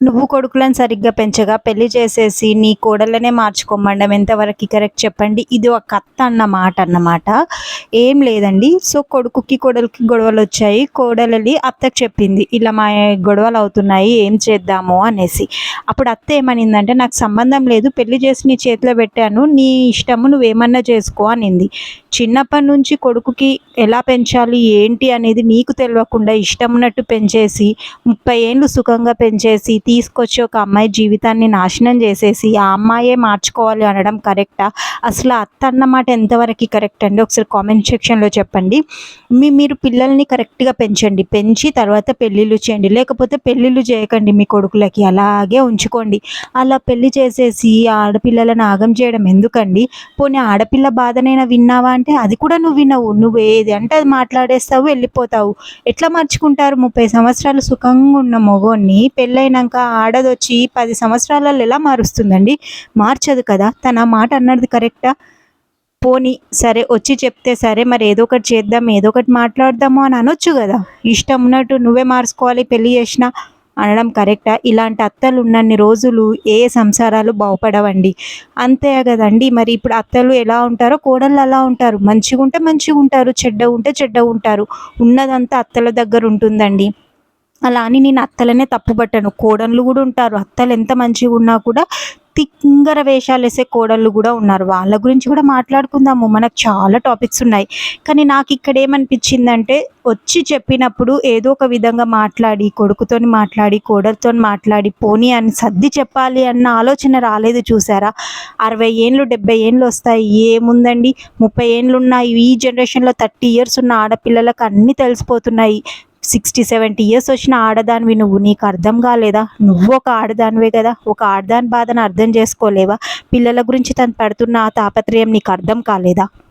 నువ్వు కొడుకులను సరిగ్గా పెంచగా పెళ్ళి చేసేసి నీ కోడళ్ళనే మార్చుకోమండం ఎంతవరకు కరెక్ట్ చెప్పండి? ఇది ఒక అత్త అన్న మాట అన్నమాట. ఏం లేదండి. సో కొడుకుకి కోడలికి గొడవలు వచ్చాయి. కోడలి అత్తకు చెప్పింది. ఇలా మా గొడవలు అవుతున్నాయి ఏం చేద్దాము అనేసి. అప్పుడు అత్త ఏమనిందంటే నాకు సంబంధం లేదు. పెళ్ళి చేసి నీ చేతిలో పెట్టాను. నీ ఇష్టము నువ్వేమన్నా చేసుకో అనింది. చిన్నప్పటి నుంచి కొడుకుకి ఎలా పెంచాలి ఏంటి అనేది నీకు తెలియకుండా ఇష్టం ఉన్నట్టు పెంచేసి ముప్పై ఏళ్ళు సుఖంగా పెంచేసి తీసుకొచ్చి ఒక అమ్మాయి జీవితాన్ని నాశనం చేసేసి ఆ అమ్మాయే మార్చుకోవాలి అనడం కరెక్టా? అసలు అత్త అన్నమాట ఎంతవరకు కరెక్ట్ అండి? ఒకసారి కామెంట్ సెక్షన్లో చెప్పండి. మీ మీరు పిల్లల్ని కరెక్ట్గా పెంచండి. పెంచి తర్వాత పెళ్ళిళ్ళు చేయండి. లేకపోతే పెళ్ళిళ్ళు చేయకండి మీ కొడుకులకి. అలాగే ఉంచుకోండి. అలా పెళ్ళి చేసేసి ఆడపిల్లలను ఆగం చేయడం ఎందుకండి? పోనీ ఆడపిల్ల బాధనైనా విన్నావా అంటే అది కూడా నువ్వు వినవు. నువ్వు ఏది అంటే అది మాట్లాడేస్తావు వెళ్ళిపోతావు. ఎట్లా మర్చుకుంటారు? ముప్పై సంవత్సరాలు సుఖంగా ఉన్న మగోన్ని పెళ్ళైనాక ఆడదొచ్చి పది సంవత్సరాలలో ఎలా మారుస్తుందండి? మార్చదు కదా. తన మాట అన్నది కరెక్టా? పోనీ సరే వచ్చి చెప్తే సరే మరి ఏదో ఒకటి చేద్దాం ఏదో ఒకటి మాట్లాడదాము అని అనొచ్చు కదా. ఇష్టం ఉన్నట్టు నువ్వే మార్చుకోవాలి పెళ్ళి చేసినా అనడం కరెక్టా? ఇలాంటి అత్తలు ఉన్నన్ని రోజులు ఏ సంసారాలు బాగుపడవండి. అంతే కదండి. మరి ఇప్పుడు అత్తలు ఎలా ఉంటారో కోడళ్ళు అలా ఉంటారు. మంచిగా ఉంటే మంచిగా ఉంటారు చెడ్డ ఉంటే చెడ్డ ఉంటారు ఉన్నదంతా అత్తల దగ్గర ఉంటుందండి. అలా అని నేను అత్తలనే తప్పుపట్టను. కోడళ్ళు కూడా ఉంటారు. అత్తలు ఎంత మంచిగా ఉన్నా కూడా తింగర వేషాలు వేసే కోడళ్ళు కూడా ఉన్నారు. వాళ్ళ గురించి కూడా మాట్లాడుకుందాము. మనకు చాలా టాపిక్స్ ఉన్నాయి. కానీ నాకు ఇక్కడ ఏమనిపించిందంటే వచ్చి చెప్పినప్పుడు ఏదో ఒక విధంగా మాట్లాడి కొడుకుతోని మాట్లాడి కోడలతో మాట్లాడి పోనీ అని సర్ది చెప్పాలి అన్న ఆలోచన రాలేదు చూసారా? అరవై ఏండ్లు డెబ్బై ఏండ్లు వస్తాయి. ఏముందండి? ముప్పై ఏండ్లు ఉన్నాయి. ఈ జనరేషన్లో థర్టీ ఇయర్స్ ఉన్న ఆడపిల్లలకు అన్నీ తెలిసిపోతున్నాయి. సిక్స్టీ సెవెంటీ ఇయర్స్ వచ్చిన ఆడదానివి నువ్వు నీకు అర్థం కాలేదా? నువ్వు ఒక ఆడదానివే కదా. ఒక ఆడదాని బాధను అర్థం చేసుకోలేవా? పిల్లల గురించి తను పడుతున్న ఆ తాపత్రయం నీకు అర్థం కాలేదా?